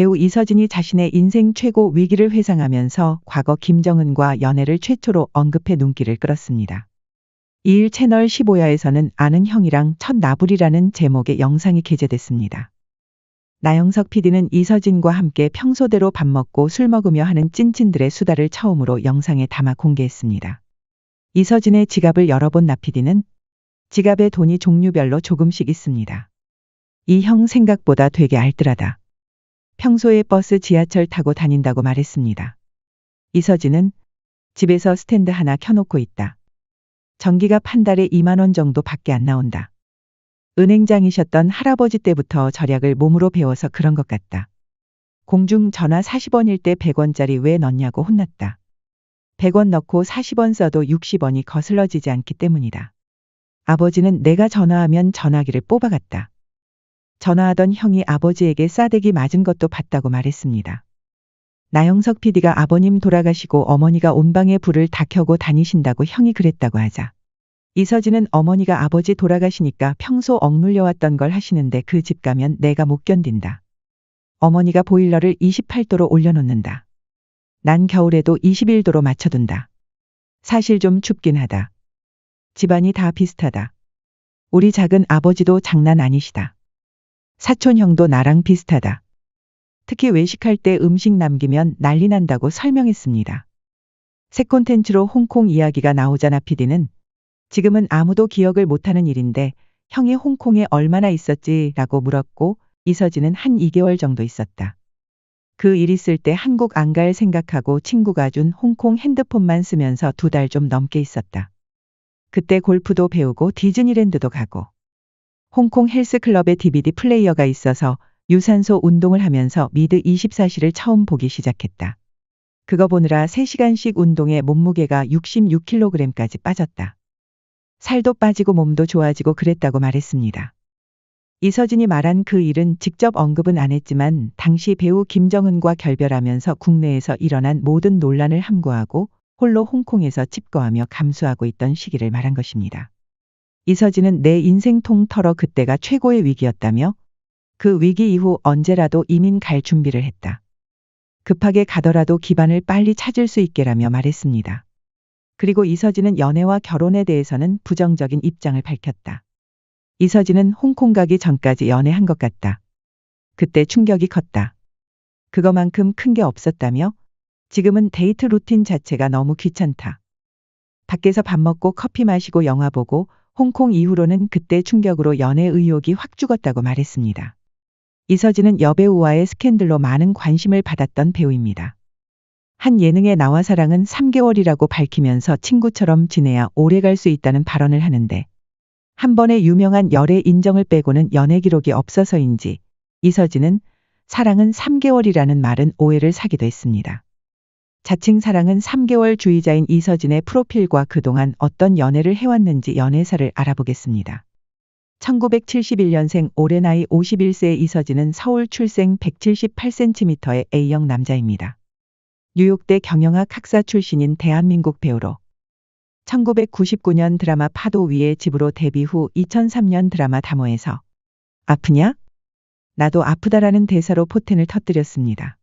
배우 이서진이 자신의 인생 최고 위기를 회상하면서 과거 김정은과 연애를 최초로 언급해 눈길을 끌었습니다. 2일 채널 15야에서는 아는 형이랑 첫 나불이라는 제목의 영상이 게재됐습니다. 나영석 PD는 이서진과 함께 평소대로 밥 먹고 술 먹으며 하는 찐친들의 수다를 처음으로 영상에 담아 공개했습니다. 이서진의 지갑을 열어본 나 PD는 지갑에 돈이 종류별로 조금씩 있습니다. 이 형 생각보다 되게 알뜰하다. 평소에 버스 지하철 타고 다닌다고 말했습니다. 이서진은 집에서 스탠드 하나 켜놓고 있다. 전기가 한 달에 2만원 정도 밖에 안 나온다. 은행장이셨던 할아버지 때부터 절약을 몸으로 배워서 그런 것 같다. 공중 전화 40원일 때 100원짜리 왜 넣냐고 혼났다. 100원 넣고 40원 써도 60원이 거슬러지지 않기 때문이다. 아버지는 내가 전화하면 전화기를 뽑아갔다. 전화하던 형이 아버지에게 싸대기 맞은 것도 봤다고 말했습니다. 나영석 PD가 아버님 돌아가시고 어머니가 온방에 불을 다 켜고 다니신다고 형이 그랬다고 하자. 이서진은 어머니가 아버지 돌아가시니까 평소 억눌려왔던 걸 하시는데 그 집 가면 내가 못 견딘다. 어머니가 보일러를 28도로 올려놓는다. 난 겨울에도 21도로 맞춰둔다. 사실 좀 춥긴 하다. 집안이 다 비슷하다. 우리 작은 아버지도 장난 아니시다. 사촌 형도 나랑 비슷하다. 특히 외식할 때 음식 남기면 난리 난다고 설명했습니다. 새 콘텐츠로 홍콩 이야기가 나오자나 PD는 지금은 아무도 기억을 못하는 일인데 형이 홍콩에 얼마나 있었지 라고 물었고 이서진은 한 2개월 정도 있었다. 그 일 있을 때 한국 안 갈 생각하고 친구가 준 홍콩 핸드폰만 쓰면서 두 달 좀 넘게 있었다. 그때 골프도 배우고 디즈니랜드도 가고 홍콩 헬스클럽에 DVD 플레이어가 있어서 유산소 운동을 하면서 미드 24시를 처음 보기 시작했다. 그거 보느라 3시간씩 운동에 몸무게가 66kg까지 빠졌다. 살도 빠지고 몸도 좋아지고 그랬다고 말했습니다. 이서진이 말한 그 일은 직접 언급은 안 했지만 당시 배우 김정은과 결별하면서 국내에서 일어난 모든 논란을 함구하고 홀로 홍콩에서 칩거하며 감수하고 있던 시기를 말한 것입니다. 이서진은 내 인생 통털어 그때가 최고의 위기였다며 그 위기 이후 언제라도 이민 갈 준비를 했다. 급하게 가더라도 기반을 빨리 찾을 수 있게라며 말했습니다. 그리고 이서진은 연애와 결혼에 대해서는 부정적인 입장을 밝혔다. 이서진은 홍콩 가기 전까지 연애한 것 같다. 그때 충격이 컸다. 그거만큼 큰 게 없었다며 지금은 데이트 루틴 자체가 너무 귀찮다. 밖에서 밥 먹고 커피 마시고 영화 보고 홍콩 이후로는 그때 충격으로 연애 의욕이 확 죽었다고 말했습니다. 이서진은 여배우와의 스캔들로 많은 관심을 받았던 배우입니다. 한 예능에 나와 사랑은 3개월이라고 밝히면서 친구처럼 지내야 오래 갈 수 있다는 발언을 하는데 한 번의 유명한 열애 인정을 빼고는 연애 기록이 없어서인지 이서진은 사랑은 3개월이라는 말은 오해를 사기도 했습니다. 자칭 사랑은 3개월 주의자인 이서진의 프로필과 그동안 어떤 연애를 해왔는지 연애사를 알아보겠습니다. 1971년생 올해 나이 51세의 이서진은 서울 출생 178cm의 A형 남자입니다. 뉴욕대 경영학 학사 출신인 대한민국 배우로 1999년 드라마 파도 위의 집으로 데뷔 후 2003년 드라마 담화에서 아프냐? 나도 아프다라는 대사로 포텐을 터뜨렸습니다.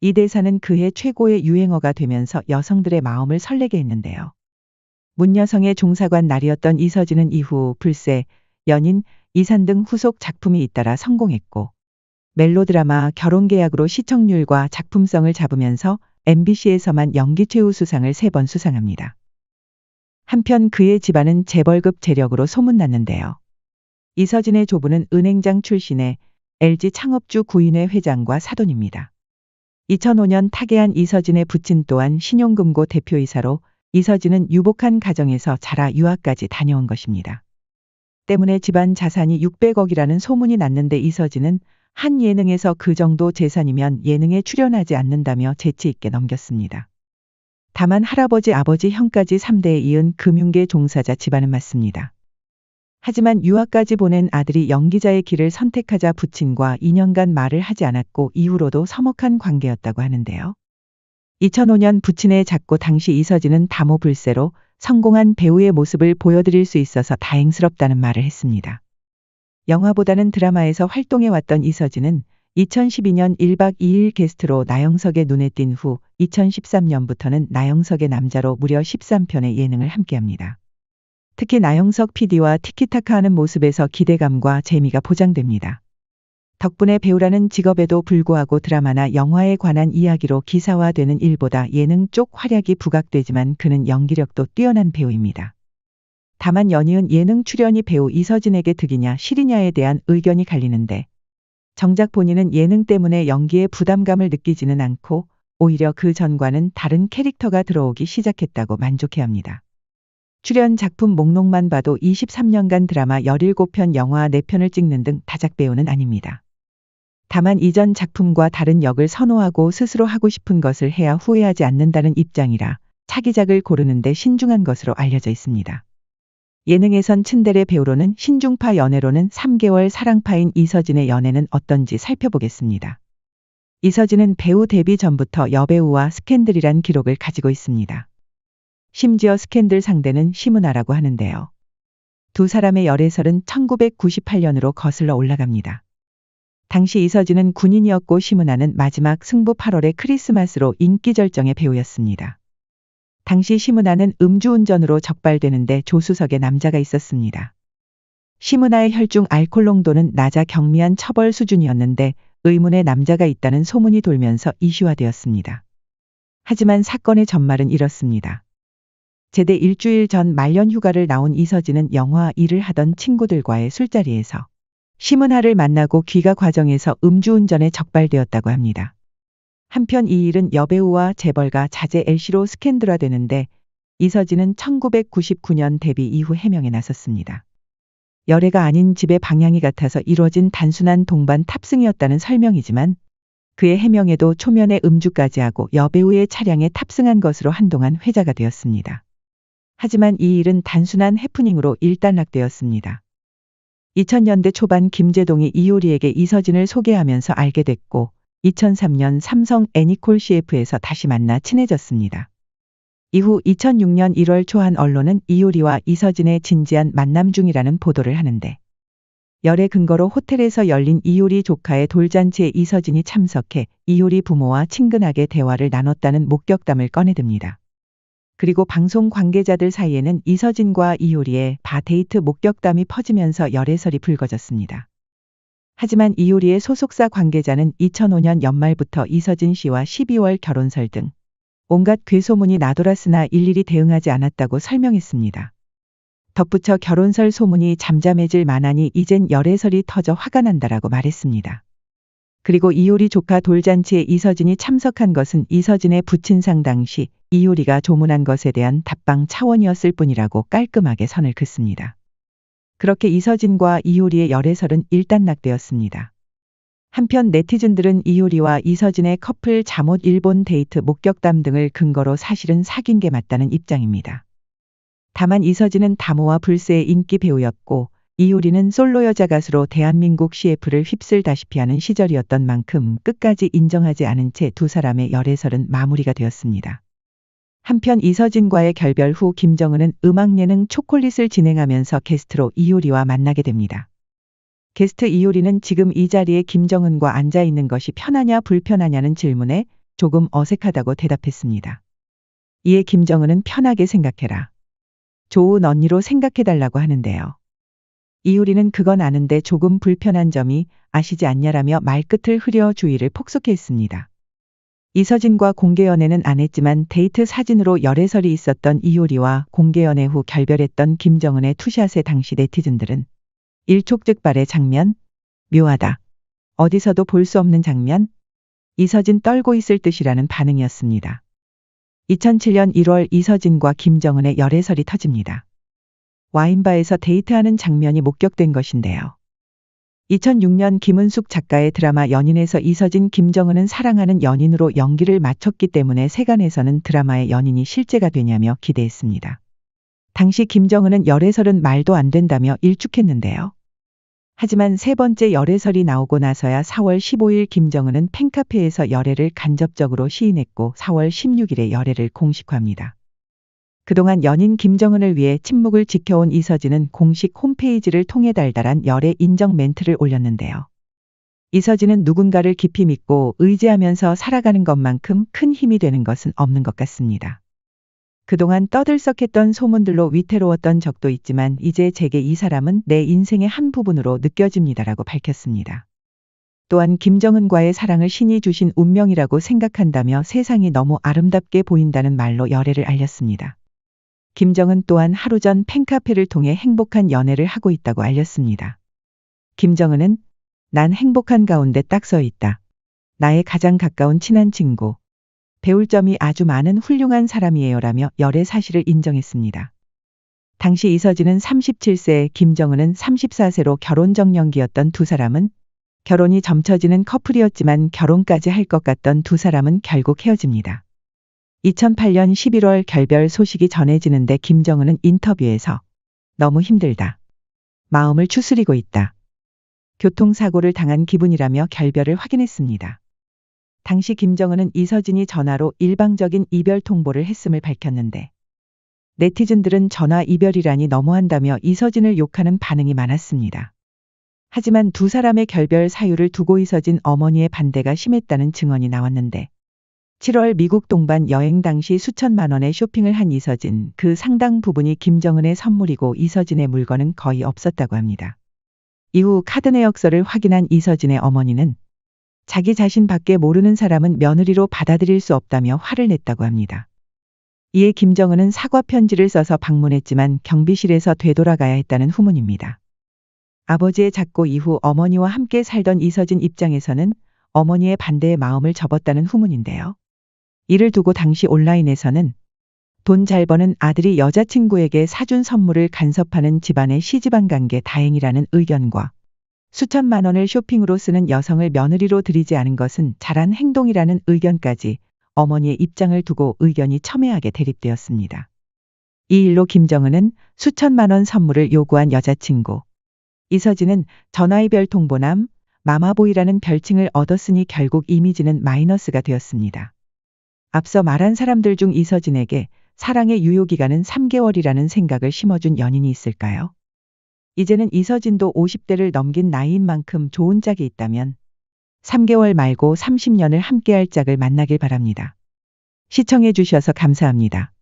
이 대사는 그해 최고의 유행어가 되면서 여성들의 마음을 설레게 했는데요. 문여성의 종사관 날이었던 이서진은 이후 불새, 연인, 이산 등 후속 작품이 잇따라 성공했고 멜로드라마 결혼계약으로 시청률과 작품성을 잡으면서 MBC에서만 연기 최우 수상을 세 번 수상합니다. 한편 그의 집안은 재벌급 재력으로 소문났는데요. 이서진의 조부는 은행장 출신의 LG 창업주 구인회 회장과 사돈입니다. 2005년 타계한 이서진의 부친 또한 신용금고 대표이사로 이서진은 유복한 가정에서 자라 유학까지 다녀온 것입니다. 때문에 집안 자산이 600억이라는 소문이 났는데 이서진은 한 예능에서 그 정도 재산이면 예능에 출연하지 않는다며 재치 있게 넘겼습니다. 다만 할아버지 아버지 형까지 3대에 이은 금융계 종사자 집안은 맞습니다. 하지만 유학까지 보낸 아들이 연기자의 길을 선택하자 부친과 2년간 말을 하지 않았고 이후로도 서먹한 관계였다고 하는데요. 2005년 부친의 작고 당시 이서진은 다모불세로 성공한 배우의 모습을 보여드릴 수 있어서 다행스럽다는 말을 했습니다. 영화보다는 드라마에서 활동해왔던 이서진은 2012년 1박 2일 게스트로 나영석의 눈에 띈 후 2013년부터는 나영석의 남자로 무려 13편의 예능을 함께합니다. 특히 나영석 PD와 티키타카 하는 모습에서 기대감과 재미가 보장됩니다. 덕분에 배우라는 직업에도 불구하고 드라마나 영화에 관한 이야기로 기사화되는 일보다 예능 쪽 활약이 부각되지만 그는 연기력도 뛰어난 배우입니다. 다만 연이은 예능 출연이 배우 이서진에게 득이냐 실이냐에 대한 의견이 갈리는데 정작 본인은 예능 때문에 연기에 부담감을 느끼지는 않고 오히려 그 전과는 다른 캐릭터가 들어오기 시작했다고 만족해합니다. 출연 작품 목록만 봐도 23년간 드라마 17편 영화 4편을 찍는 등 다작 배우는 아닙니다. 다만 이전 작품과 다른 역을 선호하고 스스로 하고 싶은 것을 해야 후회하지 않는다는 입장이라 차기작을 고르는데 신중한 것으로 알려져 있습니다. 예능에선 츤데레 배우로는 신중파 연애로는 3개월 사랑파인 이서진의 연애는 어떤지 살펴보겠습니다. 이서진은 배우 데뷔 전부터 여배우와 스캔들이란 기록을 가지고 있습니다. 심지어 스캔들 상대는 심은아라고 하는데요. 두 사람의 열애설은 1998년으로 거슬러 올라갑니다. 당시 이서진은 군인이었고 심은아는 마지막 승부 8월의 크리스마스로 인기 절정의 배우였습니다. 당시 심은아는 음주운전으로 적발되는데 조수석에 남자가 있었습니다. 심은아의 혈중 알코올 농도는 낮아 경미한 처벌 수준이었는데 의문의 남자가 있다는 소문이 돌면서 이슈화되었습니다. 하지만 사건의 전말은 이렇습니다. 제대 일주일 전 말년 휴가를 나온 이서진은 영화 일을 하던 친구들과의 술자리에서 심은하를 만나고 귀가 과정에서 음주운전에 적발되었다고 합니다. 한편 이 일은 여배우와 재벌가 자제 L씨로 스캔들화되는데 이서진은 1999년 데뷔 이후 해명에 나섰습니다. 열애가 아닌 집의 방향이 같아서 이루어진 단순한 동반 탑승이었다는 설명이지만 그의 해명에도 초면에 음주까지 하고 여배우의 차량에 탑승한 것으로 한동안 회자가 되었습니다. 하지만 이 일은 단순한 해프닝으로 일단락되었습니다. 2000년대 초반 김재동이 이효리에게 이서진을 소개하면서 알게 됐고 2003년 삼성 애니콜 CF에서 다시 만나 친해졌습니다. 이후 2006년 1월 초 한 언론은 이효리와 이서진의 진지한 만남 중이라는 보도를 하는데 열의 근거로 호텔에서 열린 이효리 조카의 돌잔치에 이서진이 참석해 이효리 부모와 친근하게 대화를 나눴다는 목격담을 꺼내듭니다. 그리고 방송 관계자들 사이에는 이서진과 이효리의 바데이트 목격담이 퍼지면서 열애설이 불거졌습니다. 하지만 이효리의 소속사 관계자는 2005년 연말부터 이서진 씨와 12월 결혼설 등 온갖 괴소문이 나돌았으나 일일이 대응하지 않았다고 설명했습니다. 덧붙여 결혼설 소문이 잠잠해질 만하니 이젠 열애설이 터져 화가 난다라고 말했습니다. 그리고 이효리 조카 돌잔치에 이서진이 참석한 것은 이서진의 부친상 당시 이효리가 조문한 것에 대한 답방 차원이었을 뿐이라고 깔끔하게 선을 긋습니다. 그렇게 이서진과 이효리의 열애설은 일단락되었습니다. 한편 네티즌들은 이효리와 이서진의 커플 잠옷 일본 데이트 목격담 등을 근거로 사실은 사귄 게 맞다는 입장입니다. 다만 이서진은 다모와 불세의 인기 배우였고 이효리는 솔로 여자 가수로 대한민국 CF를 휩쓸다시피 하는 시절이었던 만큼 끝까지 인정하지 않은 채 두 사람의 열애설은 마무리가 되었습니다. 한편 이서진과의 결별 후 김정은은 음악 예능 초콜릿을 진행하면서 게스트로 이효리와 만나게 됩니다. 게스트 이효리는 지금 이 자리에 김정은과 앉아 있는 것이 편하냐 불편하냐는 질문에 조금 어색하다고 대답했습니다. 이에 김정은은 편하게 생각해라. 좋은 언니로 생각해달라고 하는데요. 이효리는 그건 아는데 조금 불편한 점이 아시지 않냐라며 말끝을 흐려 주의를 폭소했습니다. 이서진과 공개연애는 안 했지만 데이트 사진으로 열애설이 있었던 이효리와 공개연애 후 결별했던 김정은의 투샷에 당시 네티즌들은 일촉즉발의 장면, 묘하다. 어디서도 볼 수 없는 장면, 이서진 떨고 있을 듯이라는 반응이었습니다. 2007년 1월 이서진과 김정은의 열애설이 터집니다. 와인바에서 데이트하는 장면이 목격된 것인데요. 2006년 김은숙 작가의 드라마 연인에서 이서진 김정은은 사랑하는 연인으로 연기를 마쳤기 때문에 세간에서는 드라마의 연인이 실제가 되냐며 기대했습니다. 당시 김정은은 열애설은 말도 안 된다며 일축했는데요. 하지만 세 번째 열애설이 나오고 나서야 4월 15일 김정은은 팬카페에서 열애를 간접적으로 시인했고 4월 16일에 열애를 공식화합니다. 그동안 연인 김정은을 위해 침묵을 지켜온 이서진은 공식 홈페이지를 통해 달달한 열애 인정 멘트를 올렸는데요. 이서진은 누군가를 깊이 믿고 의지하면서 살아가는 것만큼 큰 힘이 되는 것은 없는 것 같습니다. 그동안 떠들썩했던 소문들로 위태로웠던 적도 있지만 이제 제게 이 사람은 내 인생의 한 부분으로 느껴집니다라고 밝혔습니다. 또한 김정은과의 사랑을 신이 주신 운명이라고 생각한다며 세상이 너무 아름답게 보인다는 말로 열애를 알렸습니다. 김정은 또한 하루 전 팬카페를 통해 행복한 연애를 하고 있다고 알렸습니다. 김정은은 난 행복한 가운데 딱 서 있다. 나의 가장 가까운 친한 친구. 배울 점이 아주 많은 훌륭한 사람이에요라며 열애 사실을 인정했습니다. 당시 이서진은 37세, 김정은은 34세로 결혼 정년기였던 두 사람은 결혼이 점쳐지는 커플이었지만 결혼까지 할 것 같던 두 사람은 결국 헤어집니다. 2008년 11월 결별 소식이 전해지는데 김정은은 인터뷰에서 너무 힘들다. 마음을 추스리고 있다. 교통사고를 당한 기분이라며 결별을 확인했습니다. 당시 김정은은 이서진이 전화로 일방적인 이별 통보를 했음을 밝혔는데 네티즌들은 전화 이별이라니 너무한다며 이서진을 욕하는 반응이 많았습니다. 하지만 두 사람의 결별 사유를 두고 이서진 어머니의 반대가 심했다는 증언이 나왔는데 7월 미국 동반 여행 당시 수천만 원의 쇼핑을 한 이서진, 그 상당 부분이 김정은의 선물이고 이서진의 물건은 거의 없었다고 합니다. 이후 카드 내역서를 확인한 이서진의 어머니는 자기 자신 밖에 모르는 사람은 며느리로 받아들일 수 없다며 화를 냈다고 합니다. 이에 김정은은 사과 편지를 써서 방문했지만 경비실에서 되돌아가야 했다는 후문입니다. 아버지의 작고 이후 어머니와 함께 살던 이서진 입장에서는 어머니의 반대의 마음을 접었다는 후문인데요. 이를 두고 당시 온라인에서는 돈 잘 버는 아들이 여자친구에게 사준 선물을 간섭하는 집안의 시집안 간게 다행이라는 의견과 수천만 원을 쇼핑으로 쓰는 여성을 며느리로 들이지 않은 것은 잘한 행동이라는 의견까지 어머니의 입장을 두고 의견이 첨예하게 대립되었습니다. 이 일로 김정은은 수천만 원 선물을 요구한 여자친구. 이서진은 전화이별 통보남, 마마보이라는 별칭을 얻었으니 결국 이미지는 마이너스가 되었습니다. 앞서 말한 사람들 중 이서진에게 사랑의 유효기간은 3개월이라는 생각을 심어준 연인이 있을까요? 이제는 이서진도 50대를 넘긴 나이인 만큼 좋은 짝이 있다면 3개월 말고 30년을 함께할 짝을 만나길 바랍니다. 시청해 주셔서 감사합니다.